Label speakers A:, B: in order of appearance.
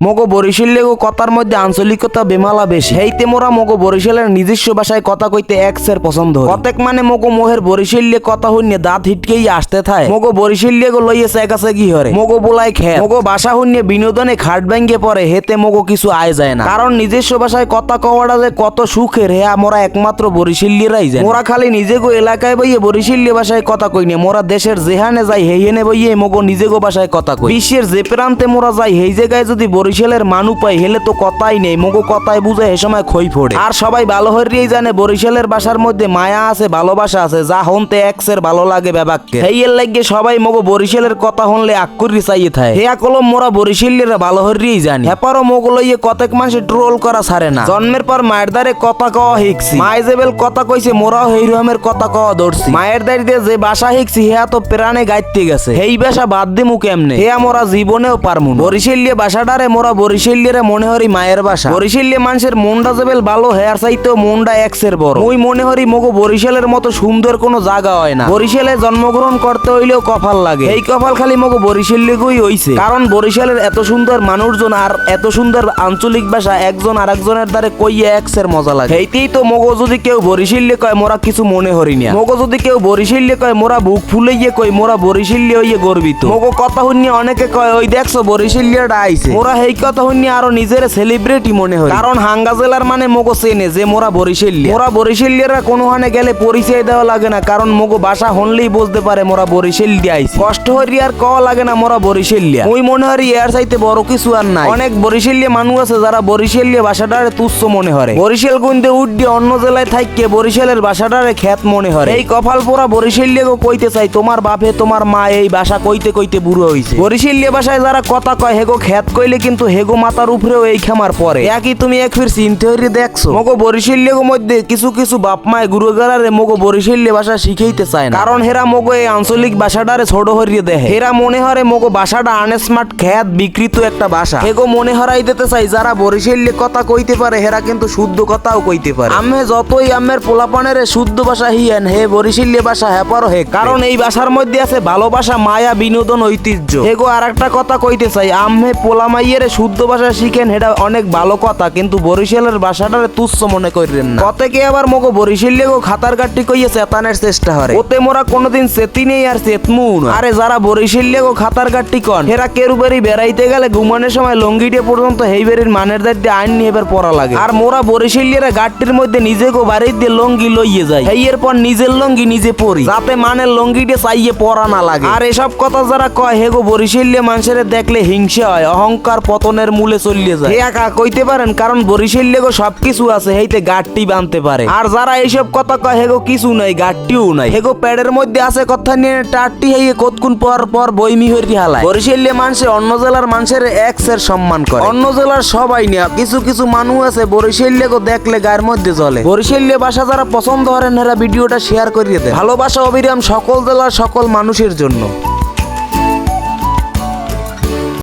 A: মগো বরিশাল লেগো কথার মধ্যে আঞ্চলিকতা বেমালা বেশি। হেইতে মোরা মগো বরিশালের নিজস্ব ভাষায় কথা কইতে এক্সের পছন্দ হয় কতেক মানে মগো মোহের বরিশাল্যে কথা হইনে দাঁত হিটকেই আসতে থায়। মগো বরিশাল্যে গো লইয়ে চেকাছে কি হরে? মগো বলাই খে মগো ভাষা হইনে বিনোদনে খাট ব্যাঙ্গে পরে হেতে মগো কিছু আয় যায় না। কারণ নিজস্ব ভাষায় কথা কওয়াটা যে কত সুখের, হে মোরা একমাত্র বরিশাল্যেরাই যায় মোরা খালি নিজে গো এলাকায় বইয়ে বরিশাল্য ভাষায় কথা কইনে মোরা দেশের যেহানে যাই হেইহেনে বইয়ে মগো নিজে গো ভাষায় কথা কই। বিশ্বের যে প্রান্তে মোরা যাই, হেই জায়গায় যদি বরিশালের মানু পাই, হেলে তো কথাই নেই, মগো কথাই বুঝে হে সময় খই ফোড়ে। আর সবাই ভালো হরিয়েই জানে, বরিশালের বাসার মধ্যে মায়া আছে, ভালোবাসা আছে, যা হনতে এক্সের ভালো লাগে ব্যাবাককে। হেই এর লাগে সবাই মগো বরিশালের কথা হনলে আক্কুরি চাইয়ে থাকে হেয়া কলম মোরা বরিশালের ভালো হরিয়েই জানি। হেপারও মগো লইয়ে কতেক মানুষে ট্রোল করা ছাড়ে না। জন্মের পর মায়ের দ্বারে কথা কওয়া শিখছি। মায়ে যেবেল কথা কইছে, মোরাও হেই রকমের কথা কওয়া ধরছি। মায়ের দাঁড়িয়ে যে ভাষা শিখছি, হেয়া তো প্রাণে গাইতে গেছে। হেই ভাষা বাদ দিমু কেমনে? হেয়া মোরা জীবনেও পারমু। বরিশালিয়া ভাষাটারে মোরা বরিশালিয়ারে মনে হরি মায়ের ভাষা বরিশালিয়া মানুষের মনটা যেবেল ভালো হেয়ার চাইতেও মনটা এক্সের বড়। মুই মনে হরি মগো বরিশালের মতো সুন্দর কোনো জায়গা হয় না। বরিশালে জন্মগ্রহণ করতে হইলেও কপাল লাগে। এই কপাল খালি মগো বরিশাল্যেই হইছে। কারণ বরিশালের এত সুন্দর মানুষজন আর এত সুন্দর আঞ্চলিক ভাষা একজন আরেকজনের দ্বারে কইয়ে এক্সের মজা লাগে। এইতেই তো মগো যদি কেউ বরিশাল্যে কয়, মোরা কিছু মনে হরি না। মগো যদি কেউ বরিশাল্যে কয়, মোরা বুক ফুলাইয়ে কই, মোরা বরিশাল্যে হইয়ে গর্বিত। মগো কথা শুনিয়ে অনেকে কয়, ওই দেখছ বরিশাল্যটা আইছে মোরা এই কথা শুনিয়ে আরও নিজের সেলিব্রিটি মনে হয়। কারণ হাঙ্গা জেলার মানে মগো চেনে যে মোরা বরিশাল্য মোরা বরিশাল্যরা কোনোখানে গেলে পরিচয় দেওয়া লাগে না কারণ মগো ভাষা হনলেই বুঝতে পারে মোরা বরিশাল দিয়ে আইছি। কষ্ট হরি আর কওয়া লাগে না মোরা বরিশাল্যা ওই মনে হরি এর চাইতে বড় কিছু আর নাই। অনেক বরিশাল্যা মানুষ আছে যারা বরিশাল্যা ভাষাটারে তুচ্ছ মনে হরে বরিশাল গুনতে উঠে অন্য জেলায় থাইকে বরিশালের ভাষাটারে খ্যাত মনে হরে এই কপাল পোড়া বরিশাল্যাকে কইতে চাই তোমার বাপে তোমার মা এই ভাষা কইতে কইতে বুড়ো হইছে। বরিশাল্যা ভাষায় যারা কথা কয় হেগো খ্যাত কইলে কিন্তু হেগো মাতার উপরেও এই খামার পরে। একই তুমি এক ফির হরি দেখছ? মগো বরিশাল্যের মধ্যে কিছু কিছু বাপ মায় গুরুগারারে মগো বরিশাল্য ভাষা শিখাইতে চায় না। কারণ হেরা মগো এই আঞ্চলিক ভাষাটারে ছোট হরিয়ে দেয় হেরা মনে হরে মগো ভাষাটা আনস্মার্ট, খ্যাত, বিকৃত একটা ভাষা। হেগো মনে হরাই দিতে চাই যারা বরিশাল্য কথা কইতে পারে, হেরা কিন্তু শুদ্ধ কথাও কইতে পারে। আমি যতই আমের পোলাপানের শুদ্ধ ভাষা হিয়েন, হে বরিশাল্য ভাষা হেপারো হে। কারণ এই ভাষার মধ্যে আছে ভালোবাসা, মায়া, বিনোদন, ঐতিহ্য। হেগো আর একটা কথা কইতে চাই, আম্মে পোলামাইয়ের শুদ্ধ ভাষা শিখেন এটা অনেক ভালো কথা কিন্তু বরিশালের ভাষাটারে তুচ্ছ মনে করেন না। কতেকে আবার মগো বরিশাল্য গো খাতার গাঠটি কইয়ে চেতানের চেষ্টা হরে? ওতে মোরা কোনোদিন চেতি নেই আর চেতমু না। আরে যারা বরিশাল্য গো খাতার গাঠটি কন হেরা কেরুবারি বেড়াইতে গেলে ঘুমানোর সময় লঙ্গিটে পর্যন্ত হেইবারির মানের দায়িত্বে আইন নিয়ে এবার পড়া লাগে। আর মোরা বরিশাল্যেরা গাঠটির মধ্যে নিজে গো বাড়ির দিয়ে লঙ্গি লইয়ে যায় এই এরপর নিজের লঙ্গি নিজে পরি। যাতে মানের লঙ্গিটে চাইয়ে পড়া না লাগে। আর এসব কথা যারা কয় হেগো বরিশাল্য মানুষের দেখলে হিংসা হয় অহংকার পতনের মূলে চলিয়ে যায়। একা কইতে পারেন, কারণ বরিশাল্য গো সবকিছু আছে, হেইতে গাঠটি বানতে পারে। আর যারা এইসব কথা কয়, হেগো কিছু নাই গাঠটিও নাই। হেগো প্যাডের মধ্যে আছে কথা নিয়ে টাটটি হেয়ে কতক্ষণ পর পর বইমি হরি হালায়। বরিশাল্য মানুষে অন্য জেলার মানুষের এক্সের সম্মান করে। অন্য জেলার সবাই নিয়ে কিছু কিছু মানুষ আছে বরিশাল্য গো দেখলে গায়ের মধ্যে চলে বরিশাল্য ভাষা যারা পছন্দ করেন এরা ভিডিওটা শেয়ার করিয়ে দেয় ভালোবাসা অবিরাম সকল জেলার সকল মানুষের জন্য।